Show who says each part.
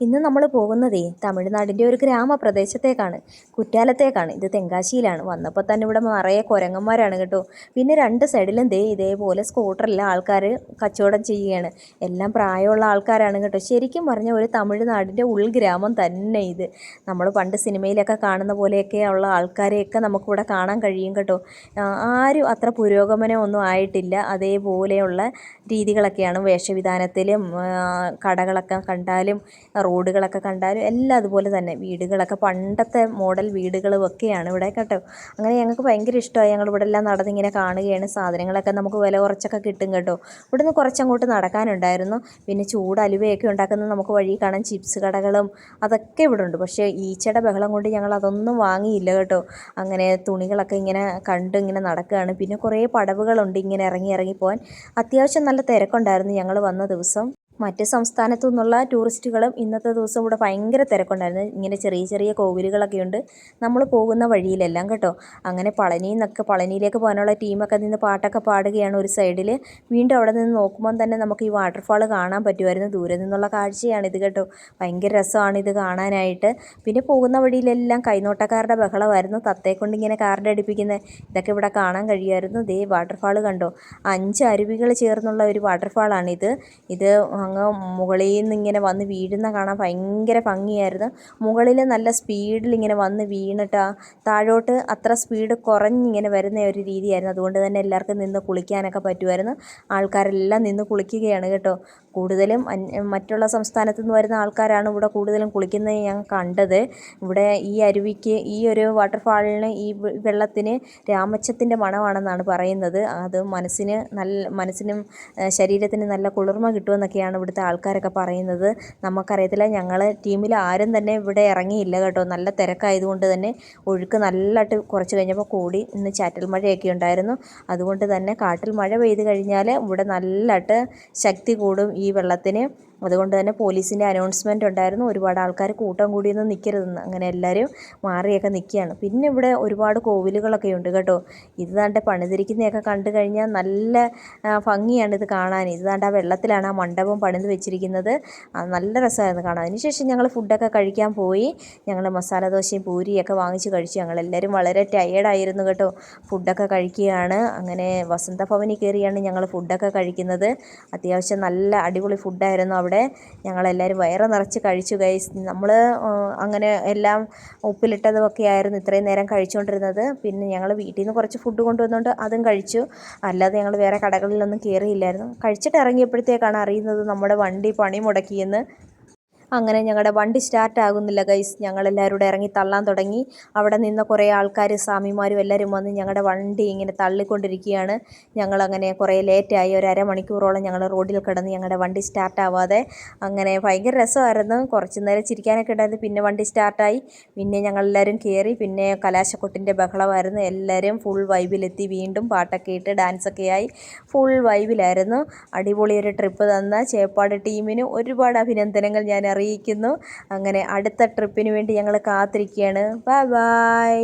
Speaker 1: ഇന്ന് നമ്മൾ പോകുന്നതേ തമിഴ്നാടിന്റെ ഒരു ഗ്രാമപ്രദേശത്തേക്കാണ് കുറ്റാലത്തേക്കാണ്. ഇത് തെങ്കാശിയിലാണ്. വന്നപ്പോൾ തന്നെ ഇവിടെ നിറയെ കുരങ്ങന്മാരാണ് കേട്ടോ. പിന്നെ രണ്ട് സൈഡിലും ദേ ഇതേപോലെ സ്കൂട്ടറിൽ ആൾക്കാർ കച്ചവടം ചെയ്യുകയാണ്. എല്ലാം പ്രായമുള്ള ആൾക്കാരാണ് കേട്ടോ. ശരിക്കും പറഞ്ഞ ഒരു തമിഴ്നാടിന്റെ ഉൾഗ്രാമം തന്നെ ഇത്. നമ്മൾ പണ്ട് സിനിമയിലൊക്കെ കാണുന്ന പോലെയൊക്കെ ഉള്ള ആൾക്കാരെയൊക്കെ നമുക്കിവിടെ കാണാൻ കഴിയും കേട്ടോ. ആരും അത്ര പുരോഗമനമൊന്നും ആയിട്ടില്ല. അതേപോലെയുള്ള രീതികളൊക്കെയാണ് വേഷവിധാനത്തിലും കടകളൊക്കെ കണ്ടാലും റോഡുകളൊക്കെ കണ്ടാലും എല്ലാം അതുപോലെ തന്നെ. വീടുകളൊക്കെ പണ്ടത്തെ മോഡൽ വീടുകളും ഒക്കെയാണ് ഇവിടെ കേട്ടോ. അങ്ങനെ ഞങ്ങൾക്ക് ഭയങ്കര ഇഷ്ടമായി. ഞങ്ങൾ ഇവിടെ എല്ലാം നടന്നിങ്ങനെ കാണുകയാണ്. സാധനങ്ങളൊക്കെ നമുക്ക് വില കുറച്ചൊക്കെ കിട്ടും കേട്ടോ. ഇവിടുന്ന് കുറച്ചങ്ങോട്ട് നടക്കാനുണ്ടായിരുന്നു. പിന്നെ ചൂട് അലുവയൊക്കെ ഉണ്ടാക്കുന്ന നമുക്ക് വഴി കാണാൻ ചിപ്സ് കടകളും അതൊക്കെ ഇവിടെ ഉണ്ട്. പക്ഷേ ഈച്ചയുടെ ബഹളം കൊണ്ട് ഞങ്ങൾ അതൊന്നും വാങ്ങിയില്ല കേട്ടോ. അങ്ങനെ തുണികളൊക്കെ ഇങ്ങനെ കണ്ട് ഇങ്ങനെ നടക്കുകയാണ്. പിന്നെ കുറേ പടവുകളുണ്ട് ഇങ്ങനെ ഇറങ്ങി ഇറങ്ങി പോകാൻ. അത്യാവശ്യം നല്ല തിരക്കുണ്ടായിരുന്നു ഞങ്ങൾ വന്ന ദിവസം. മറ്റ് സംസ്ഥാനത്തു നിന്നുള്ള ടൂറിസ്റ്റുകളും ഇന്നത്തെ ദിവസം ഇവിടെ ഭയങ്കര തിരക്കുണ്ടായിരുന്നു. ഇങ്ങനെ ചെറിയ ചെറിയ കോവിലുകളൊക്കെ ഉണ്ട്. നമ്മൾ പോകുന്ന വഴിയിലെല്ലാം കേട്ടോ. അങ്ങനെ പളനിയിൽ നിന്നൊക്കെ പളനിയിലേക്ക് പോകാനുള്ള ടീമൊക്കെ നിന്ന് പാട്ടൊക്കെ പാടുകയാണ് ഒരു സൈഡിൽ വീണ്ടും അവിടെ നിന്ന് നോക്കുമ്പം തന്നെ നമുക്ക് ഈ വാട്ടർഫാൾ കാണാൻ പറ്റുമായിരുന്നു. ദൂരെ നിന്നുള്ള ഇത് കേട്ടോ. ഭയങ്കര രസമാണ് ഇത് കാണാനായിട്ട്. പിന്നെ പോകുന്ന വഴിയിലെല്ലാം കൈനോട്ടക്കാരുടെ ബഹളമായിരുന്നു. തത്തയെ കൊണ്ട് ഇങ്ങനെ കാറിന്റെ അടുപ്പിക്കുന്നത്. ഇതൊക്കെ ഇവിടെ കാണാൻ കഴിയുമായിരുന്നു. ദേ വാട്ടർഫാൾ കണ്ടോ. അഞ്ച് അരുവികൾ ചേർന്നുള്ള ഒരു വാട്ടർഫാളാണിത് ഇത് അങ്ങ് മുകളിൽ നിന്ന് ഇങ്ങനെ വന്ന് വീഴുന്ന കാണാൻ ഭയങ്കര ഭംഗിയായിരുന്നു. മുകളിൽ നല്ല സ്പീഡിൽ ഇങ്ങനെ വന്ന് വീണിട്ട് താഴോട്ട് അത്ര സ്പീഡ് കുറഞ്ഞിങ്ങനെ വരുന്ന ഒരു രീതിയായിരുന്നു. അതുകൊണ്ട് തന്നെ എല്ലാവർക്കും നിന്ന് കുളിക്കാനൊക്കെ പറ്റുമായിരുന്നു. ആൾക്കാരെല്ലാം നിന്ന് കുളിക്കുകയാണ് കേട്ടോ. കൂടുതലും മറ്റുള്ള സംസ്ഥാനത്തു നിന്ന് വരുന്ന ആൾക്കാരാണ് ഇവിടെ കൂടുതലും കുളിക്കുന്നത് ഞാൻ കണ്ടത്. ഇവിടെ ഈ അരുവിക്ക് ഈ ഒരു വാട്ടർഫാളിന് ഈ വെള്ളത്തിന് രാമച്ചത്തിന്റെ മണമാണെന്നാണ് പറയുന്നത്. അത് മനസ്സിന് നല്ല മനസ്സിനും ശരീരത്തിന് നല്ല കുളിർമ കിട്ടുമെന്നൊക്കെയാണ് ഇവിടുത്തെ ആൾക്കാരൊക്കെ പറയുന്നത്. നമുക്കറിയത്തില്ല ഞങ്ങൾ ടീമിൽ ആരും തന്നെ ഇവിടെ ഇറങ്ങിയില്ല കേട്ടോ. നല്ല തിരക്കായതുകൊണ്ട് തന്നെ ഒഴുക്ക് നല്ലതായിട്ട് കുറച്ച് കഴിഞ്ഞപ്പോൾ കൂടി ഇന്ന് ചാറ്റൽ മഴയൊക്കെ ഉണ്ടായിരുന്നു. അതുകൊണ്ട് തന്നെ കാട്ടിൽ മഴ പെയ്ത് കഴിഞ്ഞാൽ ഇവിടെ നല്ലതായിട്ട് ശക്തി കൂടും. ഈ വെള്ളത്തിന് അതുകൊണ്ട് തന്നെ പോലീസിന്റെ അനൗൺസ്മെന്റ് ഉണ്ടായിരുന്നു. ഒരുപാട് ആൾക്കാർ കൂട്ടം കൂടിയൊന്നും നിൽക്കരുതെന്ന് അങ്ങനെ എല്ലാവരും മാറിയൊക്കെ നിൽക്കുകയാണ് പിന്നെ ഇവിടെ ഒരുപാട് കോവിലുകളൊക്കെ ഉണ്ട് കേട്ടോ. ഇത് താണ്ടെ പണിതിരിക്കുന്നതൊക്കെ കണ്ടു കഴിഞ്ഞാൽ നല്ല ഭംഗിയാണ് ഇത് കാണാൻ. ഇത് താണ്ട് ആ വെള്ളത്തിലാണ് ആ മണ്ഡപം പണിത് വെച്ചിരിക്കുന്നത്. നല്ല രസമായിരുന്നു കാണാൻ. അതിനുശേഷം ഞങ്ങൾ ഫുഡൊക്കെ കഴിക്കാൻ പോയി. ഞങ്ങൾ മസാല ദോശയും പൂരിയൊക്കെ വാങ്ങിച്ച് കഴിച്ചു. ഞങ്ങളെല്ലാവരും വളരെ ടയേർഡായിരുന്നു കേട്ടോ. ഫുഡൊക്കെ കഴിക്കുകയാണ്. അങ്ങനെ വസന്തഭവനിൽ കയറിയാണ് ഞങ്ങൾ ഫുഡൊക്കെ കഴിക്കുന്നത്. അത്യാവശ്യം നല്ല അടിപൊളി ഫുഡായിരുന്നു അവിടെ ഞങ്ങളെല്ലാവരും വയറ് നിറച്ച് കഴിച്ചു ഗൈസ് നമ്മൾ അങ്ങനെ എല്ലാം ഉപ്പിലിട്ടതുമൊക്കെ ആയിരുന്നു ഇത്രയും നേരം കഴിച്ചുകൊണ്ടിരുന്നത് പിന്നെ ഞങ്ങൾ വീട്ടിൽ നിന്ന് കുറച്ച് ഫുഡ് കൊണ്ടുവന്നുകൊണ്ട് അതും കഴിച്ചു. അല്ലാതെ ഞങ്ങൾ വേറെ കടകളിലൊന്നും കയറിയില്ലായിരുന്നു കഴിച്ചിട്ട് ഇറങ്ങിയപ്പോഴത്തേക്കാണ് അറിയുന്നത് നമ്മുടെ വണ്ടി പണി മുടക്കിയെന്ന് അങ്ങനെ ഞങ്ങളുടെ വണ്ടി സ്റ്റാർട്ട് ആകുന്നില്ല ഗൈസ് ഞങ്ങളെല്ലാവരും കൂടെ ഇറങ്ങി തള്ളാൻ തുടങ്ങി. അവിടെ നിന്ന കുറേ ആൾക്കാർ സ്വാമിമാരും എല്ലാവരും വന്ന് ഞങ്ങളുടെ വണ്ടി ഇങ്ങനെ തള്ളിക്കൊണ്ടിരിക്കുകയാണ്. ഞങ്ങളങ്ങനെ കുറേ ലേറ്റായി ഒരു അരമണിക്കൂറോളം ഞങ്ങൾ റോഡിൽ കിടന്ന് ഞങ്ങളുടെ വണ്ടി സ്റ്റാർട്ട് ആവാതെ. അങ്ങനെ ഭയങ്കര രസമായിരുന്നു. കുറച്ച് നേരം ചിരിക്കാനൊക്കെ ഉണ്ടായിരുന്നു പിന്നെ വണ്ടി സ്റ്റാർട്ടായി പിന്നെ ഞങ്ങളെല്ലാവരും കയറി പിന്നെ കലാശക്കൊട്ടിന്റെ ബഹളമായിരുന്നു. എല്ലാവരും ഫുൾ വൈബിലെത്തി വീണ്ടും പാട്ടൊക്കെ ഇട്ട് ഡാൻസൊക്കെ ആയി. ഫുൾ വൈബിലായിരുന്നു അടിപൊളി ഒരു ട്രിപ്പ് തന്ന. ചേപ്പാട് ടീമിന് ഒരുപാട് അഭിനന്ദനങ്ങൾ ഞാൻ അറിയിക്കുന്നു. അങ്ങനെ അടുത്ത ട്രിപ്പിന് വേണ്ടി ഞങ്ങൾ കാത്തിരിക്കുകയാണ്. Bye bye